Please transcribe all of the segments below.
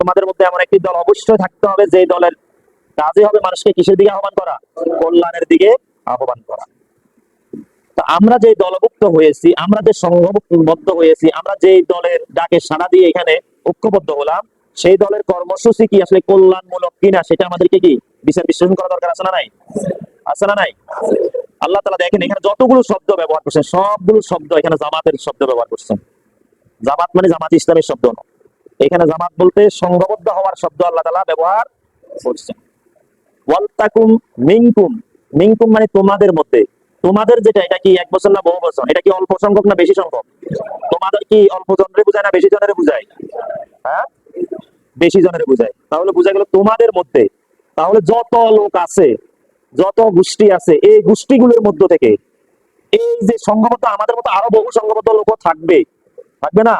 তোমাদের মধ্যে এমন একটি দল অবশ্যই থাকতে হবে যে দলের কাজে হবে মানুষকে কিসের দিকে আহ্বান করা? কল্যাণের দিকে আহ্বান করা। আমরা যে দলভুক্ত হয়েছি, আমরা যে সংঘবদ্ধ হয়েছি, আমরা যে দলের ডাকে সাড়া দিয়ে এখানে ঐক্যবদ্ধ হলাম, সেই দলের কর্মসূচি কি আসলে কল্যাণমূলক কিনা সেটা আমাদেরকে কি বিচার বিশ্লেষণ করা দরকার আছে না নাই? আছে না নাই? আল্লাহ তালা দেখেন, এখানে যতগুলো শব্দ ব্যবহার করছেন, সবগুলো শব্দ এখানে জামাতের শব্দ ব্যবহার করছেন। জামাত মানে জামাত ইসলামের শব্দ না এখানে জামাত বলতে সংঘবদ্ধ হওয়ার শব্দ আল্লাহ তালা ব্যবহার করছেন ওয়ালতাকুম মিনকুম। মিনকুম মানে তোমাদের মধ্যে। তোমাদের যেটা, এটা কি এক বছর না বহু বছর? এটা কি অল্প সংখ্যক না বেশি সংখ্যক? তোমাদের কি অল্প জনের বুঝায় না বেশি জনের হ্যাঁ? বেশি জনের বুঝায়। তাহলে বুঝা গেল তোমাদের মধ্যে। তাহলে যত লোক আছে, যত গোষ্ঠী আছে, এই গোষ্ঠীগুলোর মধ্য থেকে, এই যে সংঘবদ্ধ, আমাদের মতো আরও বহু সংঘবদ্ধ লোক থাকবে। থাকবে না?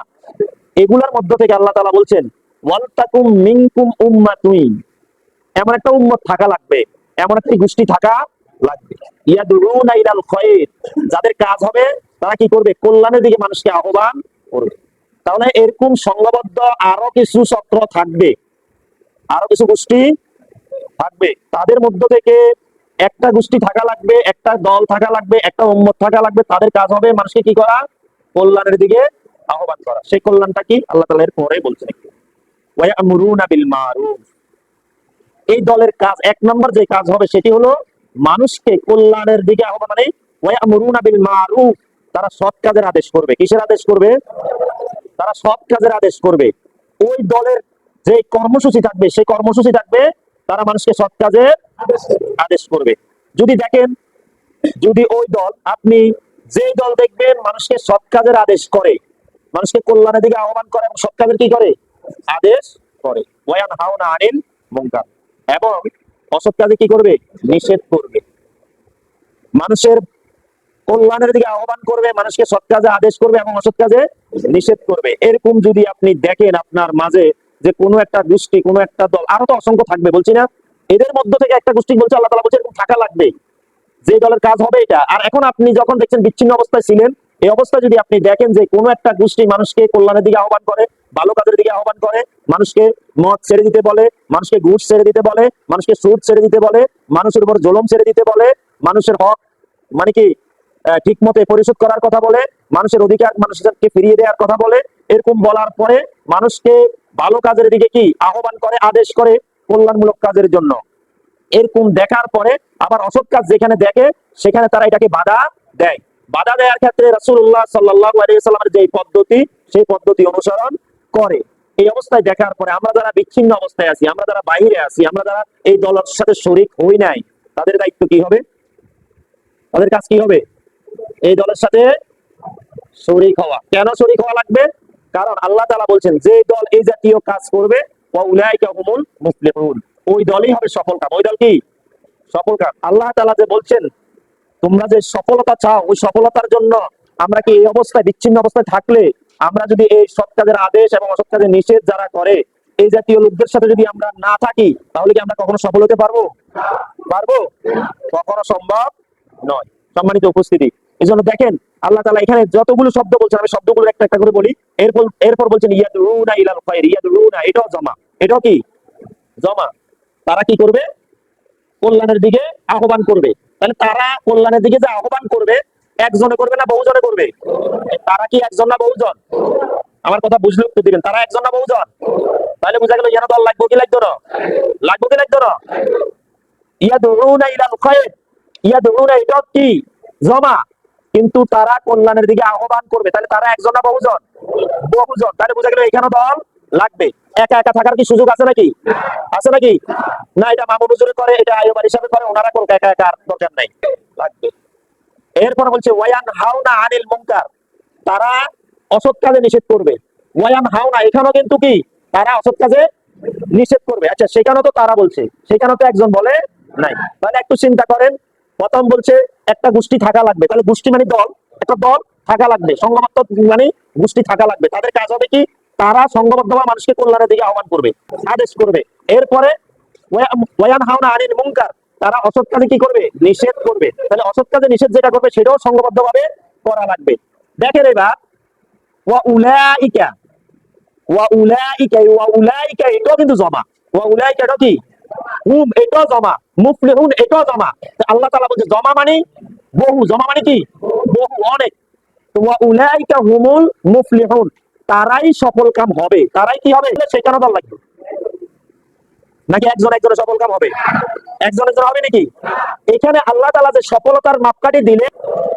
এগুলার মধ্য থেকে আল্লাহ তাআলা বলছেন এমন একটা উম্মত থাকা লাগবে, এমন একটি গোষ্ঠী থাকা লাগবে। যাদের কাজ হবে, তারা কি করবে? কল্যাণের দিকে মানুষকে আহ্বান করবে। তাহলে এরকম সংঘবদ্ধ আরও কিছু চক্র থাকবে, আরও কিছু গোষ্ঠী থাকবে। তাদের মধ্য থেকে একটা গোষ্ঠী থাকা লাগবে, একটা দল থাকা লাগবে, একটা উম্মত থাকা লাগবে, তাদের কাজ হবে মানুষকে কি করা? কল্যাণের দিকে আহ্বান করা। সেই কল্যাণটা কি? আল্লাহ তাআলা এর পরে বলছেন এই দলের কাজ, এক নম্বর যে কাজ হবে সেটি হলো মানুষকে কল্যাণের দিকে আহ্বান মানে তারা সৎ কাজের আদেশ করবে। কিসের আদেশ করবে? তারা সৎ কাজের আদেশ করবে। ওই দলের যে কর্মসূচি থাকবে, সেই কর্মসূচি থাকবে, তারা মানুষকে সৎ কাজের আদেশ করবে। যদি দেখেন, যদি ওই দল, আপনি যে দল দেখবেন, মানুষকে সৎ কাজের আদেশ করে মানুষকে কল্যাণের দিকে আহ্বান করে এবং সৎ কি করে? আদেশ করে। ওয়ান হাওনা আনিল মুনকার। এবং অসৎ কাজে কি করবে? নিষেধ করবে। মানুষের কল্যাণের দিকে আহ্বান করবে, মানুষকে সৎ কাজে আদেশ করবে এবং অসৎ কাজে নিষেধ করবে। এরকম যদি আপনি দেখেন আপনার মাঝে যে কোনো একটা গোষ্ঠী, কোনো একটা দল, আরও তো অসংখ্য থাকবে, বলছি না? এদের মধ্য থেকে একটা গোষ্ঠী বলছে, আল্লাহ তালা বলছে এরকম থাকা লাগবে। যে দলের কাজ হবে এটা। আর এখন আপনি যখন দেখছেন বিচ্ছিন্ন অবস্থায় ছিলেন এই অবস্থা যদি আপনি দেখেন যে কোনো একটা গোষ্ঠী মানুষকে কল্যাণের দিকে আহ্বান করে, ভালো কাজের দিকে আহ্বান করে, মানুষকে মদ ছেড়ে দিতে বলে, মানুষকে ঘুষ ছেড়ে দিতে বলে, মানুষকে সুদ ছেড়ে দিতে বলে, মানুষের উপর জলম ছেড়ে দিতে বলে, মানুষের হক মানে কি ঠিক মতো পরিশোধ করার কথা বলে, মানুষের অধিকার মানুষকে ফিরিয়ে দেওয়ার কথা বলে, এরকম বলার পরে মানুষকে ভালো কাজের দিকে কি আহ্বান করে, আদেশ করে কল্যাণমূলক কাজের জন্য। এরকম দেখার পরে আবার অসৎ কাজ যেখানে দেখে, সেখানে তারা এটাকে বাধা দেয়। বাধা দেওয়ার ক্ষেত্রে রাসূলুল্লাহ সাল্লাল্লাহু আলাইহি সাল্লামের যে পদ্ধতি, সেই পদ্ধতি অনুসরণ করে। এই অবস্থায় দেখার পরে আমরা যারা বিচ্ছিন্ন অবস্থায় আছি, আমরা যারা বাইরে আছি, আমরা যারা এই দলের সাথে শরিক হই নাই, তাদের দায়িত্ব কি হবে? তাদের কাজ কি হবে? এই দলের সাথে শরিক হওয়া। কেন শরিক হওয়া লাগবে? কারণ আল্লাহ তালা বলছেন, যে দল এই জাতীয় কাজ করবে হুমুল ওই দলই হবে সফল কাম। ওই দল কি? সফল কাম। আল্লাহ তালা যে বলছেন তোমরা যে সফলতা চাও, ওই সফলতার জন্য আমরা কি এই অবস্থায়, বিচ্ছিন্ন অবস্থায় থাকলে আমরা যদি এই সৎ কাজের আদেশ এবং অসৎ কাজের নিষেধ যারা করে, এই জাতীয় লোকদের সাথে যদি আমরা না থাকি, তাহলে কি আমরা কখনো সফল হতে পারব? পারব? কখনো সম্ভব নয়। সম্মানিত উপস্থিতি এই জন্য দেখেন, আল্লাহ তালা এখানে যতগুলো শব্দ বলছেন, আমি শব্দগুলো একটা একটা করে বলি। এরপর এরপর বলছেন ইয়াদ রুনা ইলাল খায়র ইয়াদ রুনা এটাও জমা। এটাও কি? জমা। তারা কি করবে? কল্যাণের দিকে আহ্বান করবে। তাহলে তারা কল্যাণের দিকে যে আহ্বান করবে, একজনে করবে না বহুজনে করবে? তারা কি একজন না বহুজন? আমার কথা বুঝলে উত্তর দিবেন। তারা একজন না বহুজন? তাহলে বোঝা গেল ইয়ার দল লাগবো কি লাগতো না? লাগবো কি লাগতো না? ইয়া ইয়াদুরুনা ইলাল খায়র। ইয়াদুরুনা এটা কি? জমা। কিন্তু তারা কল্যাণের দিকে আহ্বান করবে। তাহলে তারা একজন না বহুজন? বহুজন। তাহলে বোঝা গেল এখানে দল লাগবে। একা একা থাকার কি সুযোগ আছে নাকি? আছে নাকি? না, এটা মামুন হুজুরে করে, এটা আয়ুবার হিসাবে করে, ওনারা করুক, একা একা দরকার নাই। লাগবে। এরপর বলছে, ওয়ায়ান হাওনা আনিল মুনকার। তারা অসৎ কাজে নিষেধ করবে। ওয়ায়ান হাওনা এখানেও কিন্তু কি? তারা অসৎ কাজে নিষেধ করবে। আচ্ছা সেখানেও তো তারা বলছে। সেখানেও তো একজন বলে নাই। তাহলে একটু চিন্তা করেন। প্রথম বলছে, একটা গোষ্ঠী থাকা লাগবে। তাহলে গোষ্ঠী মানে দল। একটা দল থাকা লাগবে। সংঘবদ্ধ মানে গোষ্ঠী থাকা লাগবে। তাদের কাজ হবে কি? তারা সংঘবদ্ধভাবে মানুষকে কল্যাণের দিকে আহ্বান করবে, আদেশ করবে। এরপরে ওয়া- ওয়ায়ান হাওনা আনিল মুনকার, তারা অসৎ কাজে কি করবে? নিষেধ করবে। তাহলে অসৎ কাজে নিষেধ যেটা করবে, সেটাও সংঘবদ্ধভাবে করা লাগবে। ওয়া উলাইকা এটাও কিন্তু জমা। কি? হুম জমা। জমা। আল্লাহ বলছে, জমা মানে বহু। জমা মানে কি? বহু, অনেক। হুমুল তারাই সফল কাম হবে। তারাই কি হবে? সেখানে দল লাগবে। নাকি একজন একজনের সফল কাম হবে? একজন একজন হবে নাকি? এখানে আল্লাহ তাআলা যে সফলতার মাপকাঠি দিলেন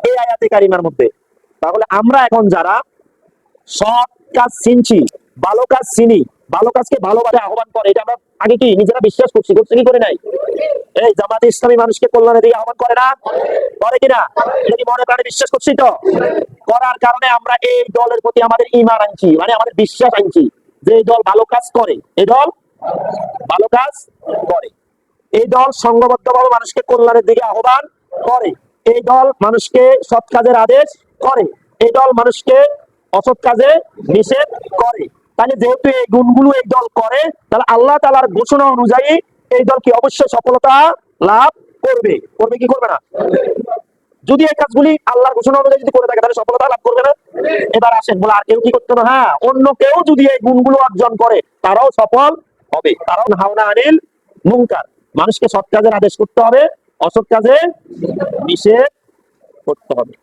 এই আয়াতে কারিমার মধ্যে। তাহলে আমরা এখন যারা সৎ কাজ চিনছি, ভালো কাজ চিনি, ভালো কাজকে ভালোভাবে আহ্বান করে, এটা আমরা আগে কি নিজেরা বিশ্বাস করছি? করছি কি করে নাই? এই জামাত ইসলামী মানুষকে কল্যাণের দিকে আহ্বান করে না? করে কিনা? কি মনে প্রাণে বিশ্বাস করছি তো? করার কারণে আমরা এই দলের প্রতি আমাদের ইমান আনছি মানে আমাদের বিশ্বাস আনছি যে এই দল ভালো কাজ করে। এই দল ভালো কাজ করে। এই দল সংঘবদ্ধভাবে মানুষকে কল্যাণের দিকে আহ্বান করে। এই দল মানুষকে সৎ কাজের আদেশ করে। এই দল মানুষকে অসৎ কাজে নিষেধ করে। তাহলে যেহেতু এই গুণগুলো এই দল করে, তাহলে আল্লাহ তালার ঘোষণা অনুযায়ী এই দল কি অবশ্যই সফলতা লাভ করবে। করবে কি করবে না? যদি এই কাজগুলি আল্লাহর ঘোষণা অনুযায়ী যদি করে থাকে, তাহলে সফলতা লাভ করবে না? এবার আসেন, বলে আর কেউ কি করতে না হ্যাঁ অন্য কেউ যদি এই গুণগুলো অর্জন করে, তারাও সফল হবে। তারাও হাওনা আনিল মুঙ্কার মানুষকে সৎ কাজের আদেশ করতে হবে, অসৎ কাজে নিষেধ করতে হবে।